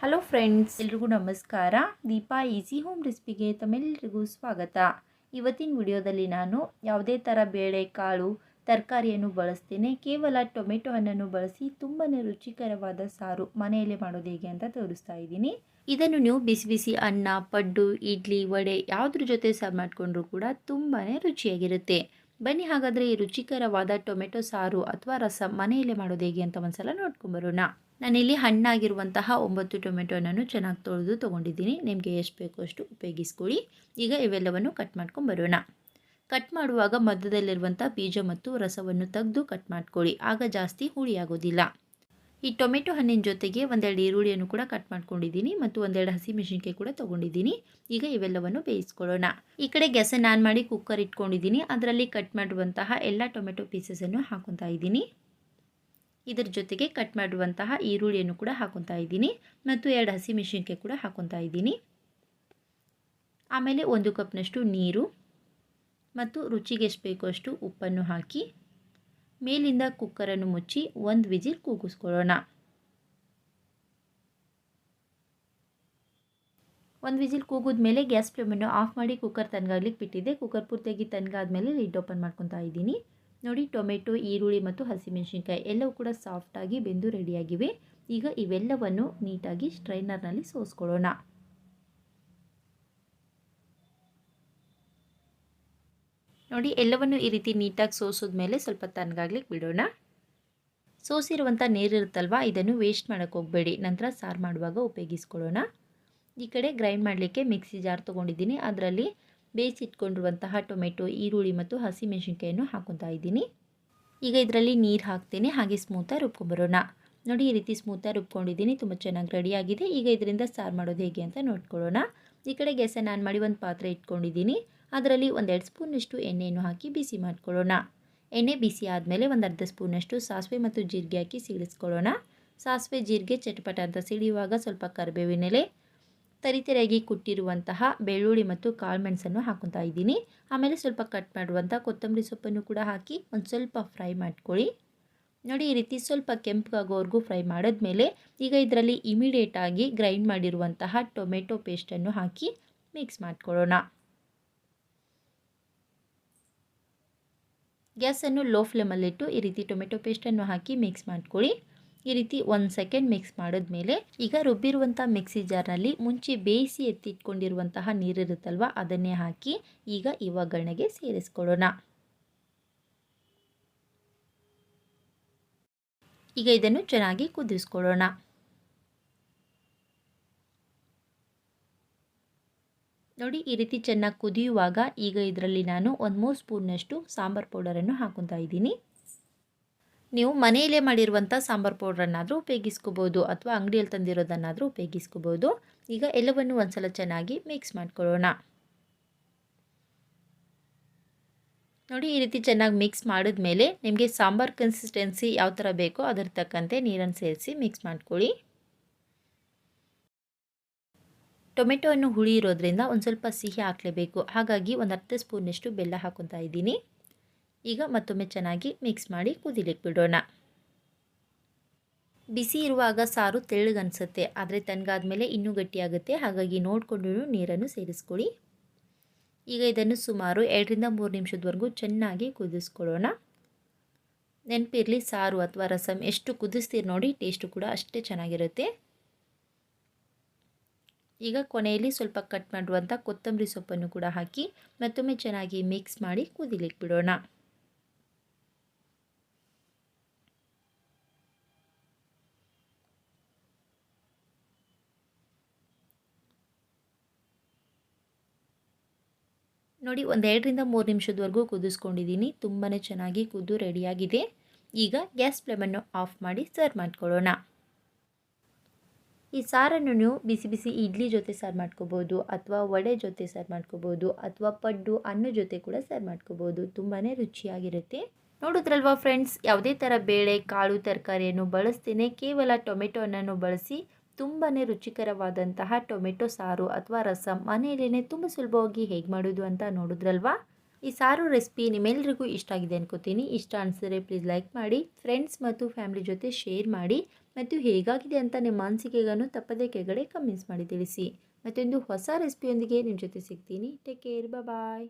Hello friends ಎಲ್ರಿಗೂ ನಮಸ್ಕಾರ. Deepa easy home ರೆಸಿಪಿಗೆ ತಮ್ಮೆಲ್ಲರಿಗೂ ಸ್ವಾಗತ. ಇವತ್ತಿನ ವಿಡಿಯೋದಲ್ಲಿ ನಾನು ಯಾವುದೇ ಥರ ಬೇಳೆ, ಕಾಳು, ತರಕಾರಿಯನ್ನು ಬಳಸ್ತೇನೆ. ಕೇವಲ ಟೊಮೆಟೊ ಹಣ್ಣನ್ನು ಬಳಸಿ ತುಂಬಾ ರುಚಿಕರವಾದ ಸಾರು ಮನೆಯಲ್ಲೇ ಮಾಡೋದು ಹೇಗೆ ಅಂತ ತೋರಿಸ್ತಾ ಇದ್ದೀನಿ. ಇದನ್ನು ನೀವು ಬಿಸಿ ಬಿಸಿ ಅನ್ನ, ಪಡ್ಡು, ಇಡ್ಲಿ, ವಡೆ ಯಾವುದ್ರ ಜೊತೆ ಸರ್ವ್ ಮಾಡಿಕೊಂಡ್ರೂ ಕೂಡ ತುಂಬಾ ರುಚಿಯಾಗಿರುತ್ತೆ. ಬನ್ನಿ ಹಾಗಾದರೆ ಈ ರುಚಿಕರವಾದ ಟೊಮೆಟೊ ಸಾರು ಅಥವಾ ರಸಂ ಮನೆಯಲ್ಲೇ ಮಾಡೋದು ಹೇಗೆ ಅಂತ ಒಂದ್ಸಲ ನೋಡ್ಕೊಂಬರೋಣ. ನಾನಿಲ್ಲಿ ಹಣ್ಣಾಗಿರುವಂತಹ ಒಂಬತ್ತು ಟೊಮೆಟೊನನ್ನು ಚೆನ್ನಾಗಿ ತೊಳೆದು ತೊಗೊಂಡಿದ್ದೀನಿ. ನಿಮಗೆ ಎಷ್ಟು ಬೇಕೋ ಅಷ್ಟು ಉಪಯೋಗಿಸ್ಕೊಳ್ಳಿ. ಈಗ ಇವೆಲ್ಲವನ್ನು ಕಟ್ ಮಾಡ್ಕೊಂಡು ಬರೋಣ. ಕಟ್ ಮಾಡುವಾಗ ಮಧ್ಯದಲ್ಲಿರುವಂಥ ಬೀಜ ಮತ್ತು ರಸವನ್ನು ತೆಗೆದು ಕಟ್ ಮಾಡ್ಕೊಳ್ಳಿ. ಆಗ ಜಾಸ್ತಿ ಹುಳಿ ಆಗೋದಿಲ್ಲ. ಈ ಟೊಮೆಟೊ ಹಣ್ಣಿನ ಜೊತೆಗೆ ಒಂದೆರಡು ಈರುಳ್ಳಿಯನ್ನು ಕೂಡ ಕಟ್ ಮಾಡ್ಕೊಂಡಿದ್ದೀನಿ ಮತ್ತು ಒಂದೆರಡು ಹಸಿ ಮೆಣಸಿನ್ಕಾಯಿ ಕೂಡ ತೊಗೊಂಡಿದ್ದೀನಿ. ಈಗ ಇವೆಲ್ಲವನ್ನು ಬೇಯಿಸ್ಕೊಳ್ಳೋಣ. ಈ ಕಡೆ ಗ್ಯಾಸನ್ನು ಆನ್ ಮಾಡಿ ಕುಕ್ಕರ್ ಇಟ್ಕೊಂಡಿದ್ದೀನಿ. ಅದರಲ್ಲಿ ಕಟ್ ಮಾಡಿರುವಂತಹ ಎಲ್ಲ ಟೊಮೆಟೊ ಪೀಸಸನ್ನು ಹಾಕೊತಾ ಇದ್ದೀನಿ. ಇದರ ಜೊತೆಗೆ ಕಟ್ ಮಾಡುವಂತಹ ಈರುಳ್ಳಿಯನ್ನು ಕೂಡ ಹಾಕೊತಾ ಇದ್ದೀನಿ ಮತ್ತು ಎರಡು ಹಸಿ ಮೆಣಸಿನ್ಕಾಯಿ ಕೂಡ ಹಾಕೊತಾ ಇದ್ದೀನಿ. ಆಮೇಲೆ ಒಂದು ಕಪ್ನಷ್ಟು ನೀರು ಮತ್ತು ರುಚಿಗೆ ಎಷ್ಟು ಬೇಕೋ ಅಷ್ಟು ಉಪ್ಪನ್ನು ಹಾಕಿ ಮೇಲಿಂದ ಕುಕ್ಕರನ್ನು ಮುಚ್ಚಿ ಒಂದು ವಿಜಿಲ್ ಕೂಗಿಸ್ಕೊಳ್ಳೋಣ. ಒಂದು ವಿಜಿಲ್ ಕೂಗಿದ ಮೇಲೆ ಗ್ಯಾಸ್ ಫ್ಲೇಮನ್ನು ಆಫ್ ಮಾಡಿ ಕುಕ್ಕರ್ ತನಗಾಗ್ಲಿಕ್ಕೆ ಬಿಟ್ಟಿದ್ದೆ. ಕುಕ್ಕರ್ ಪೂರ್ತಿಯಾಗಿ ತನ್ಗಾದ್ಮೇಲೆ ಲಿಡ್ ಓಪನ್ ಮಾಡ್ಕೊತಾ ಇದ್ದೀನಿ. ನೋಡಿ ಟೊಮೆಟೊ, ಈರುಳ್ಳಿ ಮತ್ತು ಹಸಿಮೆಣಸಿನ್ಕಾಯಿ ಎಲ್ಲವೂ ಕೂಡ ಸಾಫ್ಟಾಗಿ ಬೆಂದು ರೆಡಿಯಾಗಿವೆ ಈಗ ಇವೆಲ್ಲವನ್ನು ನೀಟಾಗಿ ಸ್ಟ್ರೈನರ್ನಲ್ಲಿ ಸೋಸ್ಕೊಳ್ಳೋಣ. ನೋಡಿ ಎಲ್ಲವನ್ನು ಈ ರೀತಿ ನೀಟಾಗಿ ಸೋಸಿದ ಮೇಲೆ ಸ್ವಲ್ಪ ತಣ್ಣಗಾಗ್ಲಿಕ್ಕೆ ಬಿಡೋಣ. ಸೋಸಿರುವಂಥ ನೀರಿರುತ್ತಲ್ವ, ಇದನ್ನು ವೇಸ್ಟ್ ಮಾಡೋಕ್ಕೆ ಹೋಗಬೇಡಿ. ನಂತರ ಸಾರು ಮಾಡುವಾಗ ಉಪಯೋಗಿಸ್ಕೊಳ್ಳೋಣ. ಈ ಕಡೆ ಗ್ರೈಂಡ್ ಮಾಡಲಿಕ್ಕೆ ಮಿಕ್ಸಿ ಜಾರ್ ತೊಗೊಂಡಿದ್ದೀನಿ. ಅದರಲ್ಲಿ ಬೇಯಿಸಿಟ್ಕೊಂಡಿರುವಂತಹ ಟೊಮೆಟೊ, ಈರುಳ್ಳಿ ಮತ್ತು ಹಸಿಮೆಣಸಿನ್ಕಾಯನ್ನು ಹಾಕೊತಾ ಇದ್ದೀನಿ. ಈಗ ಇದರಲ್ಲಿ ನೀರು ಹಾಕ್ತೇನೆ, ಹಾಗೆ ಸ್ಮೂತಾಗಿ ರುಬ್ಕೊಂಬರೋಣ. ನೋಡಿ, ಈ ರೀತಿ ಸ್ಮೂತಾಗಿ ರುಬ್ಕೊಂಡಿದ್ದೀನಿ, ತುಂಬ ಚೆನ್ನಾಗಿ ರೆಡಿಯಾಗಿದೆ ಈಗ ಇದರಿಂದ ಸಾರು ಮಾಡೋದು ಹೇಗೆ ಅಂತ ನೋಡ್ಕೊಳ್ಳೋಣ. ಈ ಕಡೆ ಗ್ಯಾಸನ್ನು ಆನ್ ಮಾಡಿ ಒಂದು ಪಾತ್ರೆ ಇಟ್ಕೊಂಡಿದ್ದೀನಿ. ಅದರಲ್ಲಿ ಒಂದೆರಡು ಸ್ಪೂನಷ್ಟು ಎಣ್ಣೆಯನ್ನು ಹಾಕಿ ಬಿಸಿ ಮಾಡ್ಕೊಳ್ಳೋಣ. ಎಣ್ಣೆ ಬಿಸಿ ಆದಮೇಲೆ ಒಂದು ಅರ್ಧ ಸ್ಪೂನಷ್ಟು ಸಾಸಿವೆ ಮತ್ತು ಜೀರಿಗೆ ಹಾಕಿ ಸಿಡಿಸ್ಕೊಳ್ಳೋಣ. ಸಾಸಿವೆ, ಜೀರಿಗೆ, ಚಟಪಟ ಅಂತ ಸಿಡಿಯುವಾಗ ಸ್ವಲ್ಪ ಕರಿಬೇವಿನೆಲೆ ತರಿತರಿಯಾಗಿ ಕುಟ್ಟಿರುವಂತಹ ಬೆಳ್ಳುಳ್ಳಿ ಮತ್ತು ಕಾಳು ಮೆಣಸನ್ನು ಹಾಕೊತಾ ಇದ್ದೀನಿ. ಆಮೇಲೆ ಸ್ವಲ್ಪ ಕಟ್ ಮಾಡುವಂಥ ಕೊತ್ತಂಬರಿ ಸೊಪ್ಪನ್ನು ಕೂಡ ಹಾಕಿ ಒಂದು ಸ್ವಲ್ಪ ಫ್ರೈ ಮಾಡ್ಕೊಳ್ಳಿ. ನೋಡಿ, ಈ ರೀತಿ ಸ್ವಲ್ಪ ಕೆಂಪಗಾಗೋವರೆಗೂ ಫ್ರೈ ಮಾಡಿದ್ಮೇಲೆ ಈಗ ಇದರಲ್ಲಿ ಇಮಿಡಿಯೇಟಾಗಿ ಗ್ರೈಂಡ್ ಮಾಡಿರುವಂತಹ ಟೊಮೆಟೊ ಪೇಸ್ಟನ್ನು ಹಾಕಿ ಮಿಕ್ಸ್ ಮಾಡ್ಕೊಳ್ಳೋಣ. ಗ್ಯಾಸನ್ನು ಲೋ ಫ್ಲೇಮಲ್ಲಿಟ್ಟು ಈ ರೀತಿ ಟೊಮೆಟೊ ಪೇಸ್ಟನ್ನು ಹಾಕಿ ಮಿಕ್ಸ್ ಮಾಡ್ಕೊಳ್ಳಿ. ಈ ರೀತಿ ಒಂದು ಸೆಕೆಂಡ್ ಮಿಕ್ಸ್ ಮಾಡಿದ್ಮೇಲೆ ಈಗ ರುಬ್ಬಿರುವಂಥ ಮಿಕ್ಸಿ ಜಾರ್ನಲ್ಲಿ ಮುಂಚೆ ಬೇಯಿಸಿ ಎತ್ತಿಟ್ಕೊಂಡಿರುವಂತಹ ನೀರಿರುತ್ತಲ್ವ, ಅದನ್ನೇ ಹಾಕಿ ಈಗ ಈ ಒಗ್ಗರಣೆಗೆ ಸೇರಿಸ್ಕೊಳ್ಳೋಣ. ಈಗ ಇದನ್ನು ಚೆನ್ನಾಗಿ ಕುದಿಸ್ಕೊಳ್ಳೋಣ. ನೋಡಿ, ಈ ರೀತಿ ಚೆನ್ನಾಗಿ ಕುದಿಯುವಾಗ ಈಗ ಇದರಲ್ಲಿ ನಾನು ಒಂದು ಮೂರು ಸ್ಪೂನ್ನಷ್ಟು ಸಾಂಬಾರ್ ಪೌಡರನ್ನು ಹಾಕೊತಾ ಇದ್ದೀನಿ. ನೀವು ಮನೆಯಲ್ಲೇ ಮಾಡಿರುವಂಥ ಸಾಂಬಾರು ಪೌಡ್ರನ್ನಾದರೂ ಉಪಯೋಗಿಸ್ಕೋಬೋದು ಅಥವಾ ಅಂಗಡಿಯಲ್ಲಿ ತಂದಿರೋದನ್ನಾದರೂ ಉಪಯೋಗಿಸ್ಕೋಬೋದು. ಈಗ ಎಲ್ಲವನ್ನು ಒಂದ್ಸಲ ಚೆನ್ನಾಗಿ ಮಿಕ್ಸ್ ಮಾಡ್ಕೊಳ್ಳೋಣ. ನೋಡಿ, ಈ ರೀತಿ ಚೆನ್ನಾಗಿ ಮಿಕ್ಸ್ ಮಾಡಿದ್ಮೇಲೆ ನಿಮಗೆ ಸಾಂಬಾರು ಕನ್ಸಿಸ್ಟೆನ್ಸಿ ಯಾವ ಥರ ಬೇಕೋ ಅದರ ತಕ್ಕಂತೆ ನೀರನ್ನು ಸೇರಿಸಿ ಮಿಕ್ಸ್ ಮಾಡ್ಕೊಳ್ಳಿ. ಟೊಮೆಟೊವನ್ನು ಹುಳಿ ಇರೋದ್ರಿಂದ ಒಂದು ಸ್ವಲ್ಪ ಸಿಹಿ ಹಾಕಲೇಬೇಕು. ಹಾಗಾಗಿ ಒಂದು ಅರ್ಧ ಸ್ಪೂನಷ್ಟು ಬೆಲ್ಲ ಹಾಕೊತಾ ಇದ್ದೀನಿ. ಈಗ ಮತ್ತೊಮ್ಮೆ ಚೆನ್ನಾಗಿ ಮಿಕ್ಸ್ ಮಾಡಿ ಕುದಿಲಿಕ್ಕೆ ಬಿಡೋಣ. ಬಿಸಿ ಇರುವಾಗ ಸಾರು ತೆಳ್ಳಗನ್ಸುತ್ತೆ ಆದರೆ ತಣ್ಣಗಾದ್ಮೇಲೆ ಇನ್ನೂ ಗಟ್ಟಿಯಾಗುತ್ತೆ, ಹಾಗಾಗಿ ನೋಡಿಕೊಂಡು ನೀರನ್ನು ಸೇರಿಸ್ಕೊಳ್ಳಿ. ಈಗ ಇದನ್ನು ಸುಮಾರು ಎರಡರಿಂದ ಮೂರು ನಿಮಿಷದವರೆಗೂ ಚೆನ್ನಾಗಿ ಕುದಿಸ್ಕೊಳ್ಳೋಣ. ನೆನಪಿರಲಿ, ಸಾರು ಅಥವಾ ರಸಮ್ ಎಷ್ಟು ಕುದಿಸ್ತೀರಿ ನೋಡಿ ಟೇಸ್ಟು ಕೂಡ ಅಷ್ಟೇ ಚೆನ್ನಾಗಿರುತ್ತೆ. ಈಗ ಕೊನೆಯಲ್ಲಿ ಸ್ವಲ್ಪ ಕಟ್ ಮಾಡುವಂಥ ಕೊತ್ತಂಬರಿ ಸೊಪ್ಪನ್ನು ಕೂಡ ಹಾಕಿ ಮತ್ತೊಮ್ಮೆ ಚೆನ್ನಾಗಿ ಮಿಕ್ಸ್ ಮಾಡಿ ಕುದಿಲಿಕ್ಕೆ ಬಿಡೋಣ. ನೋಡಿ, ಒಂದು ಎರಡರಿಂದ ಮೂರು ನಿಮಿಷದವರೆಗೂ ಕುದಿಸ್ಕೊಂಡಿದ್ದೀನಿ. ತುಂಬಾ ಚೆನ್ನಾಗಿ ಕುದ್ದು ರೆಡಿಯಾಗಿದೆ. ಈಗ ಗ್ಯಾಸ್ ಫ್ಲೇಮನ್ನು ಆಫ್ ಮಾಡಿ ಸರ್ವ್ ಮಾಡ್ಕೊಳ್ಳೋಣ. ಈ ಸಾರನ್ನು ನೀವು ಬಿಸಿ ಬಿಸಿ ಇಡ್ಲಿ ಜೊತೆ ಸರ್ವ್ ಮಾಡ್ಕೋಬೋದು, ಅಥವಾ ವಡೆ ಜೊತೆ ಸರ್ವ್ ಮಾಡ್ಕೋಬೋದು, ಅಥವಾ ಪಡ್ಡು, ಅನ್ನ ಜೊತೆ ಕೂಡ ಸರ್ವ್ ಮಾಡ್ಕೋಬೋದು. ತುಂಬಾ ರುಚಿಯಾಗಿರುತ್ತೆ. ನೋಡಿದ್ರಲ್ವಾ ಫ್ರೆಂಡ್ಸ್, ಯಾವುದೇ ಥರ ಬೇಳೆ, ಕಾಳು, ತರಕಾರಿಯನ್ನು ಬಳಸ್ತೇನೆ ಕೇವಲ ಟೊಮೆಟೊ ಹಣ್ಣನ್ನು ಬಳಸಿ ತುಂಬಾ ರುಚಿಕರವಾದಂತಹ ಟೊಮೆಟೊ ಸಾರು ಅಥವಾ ರಸಮ್ ಮನೆಯಲ್ಲೇ ತುಂಬ ಸುಲಭವಾಗಿ ಹೇಗೆ ಮಾಡೋದು ಅಂತ ನೋಡಿದ್ರಲ್ವಾ? ಈ ಸಾರು ರೆಸಿಪಿ ನಿಮ್ಮೆಲ್ಲರಿಗೂ ಇಷ್ಟ ಆಗಿದೆ ಅನ್ಕೋತೀನಿ. ಇಷ್ಟ ಅನಿಸಿದ್ರೆ ಪ್ಲೀಸ್ ಲೈಕ್ ಮಾಡಿ ಫ್ರೆಂಡ್ಸ್ ಮತ್ತು ಫ್ಯಾಮಿಲಿ ಜೊತೆ ಶೇರ್ ಮಾಡಿ, ಮತ್ತು ಹೇಗಾಗಿದೆ ಅಂತ ನಿಮ್ಮ ಅನಿಸಿಕೆಗೂ ತಪ್ಪದೇ ಕೆಳಗಡೆ ಕಮೆಂಟ್ಸ್ ಮಾಡಿ ತಿಳಿಸಿ. ಮತ್ತೊಂದು ಹೊಸ ರೆಸಿಪಿಯೊಂದಿಗೆ ನಿಮ್ಮ ಜೊತೆ ಸಿಗ್ತೀನಿ. Take care bye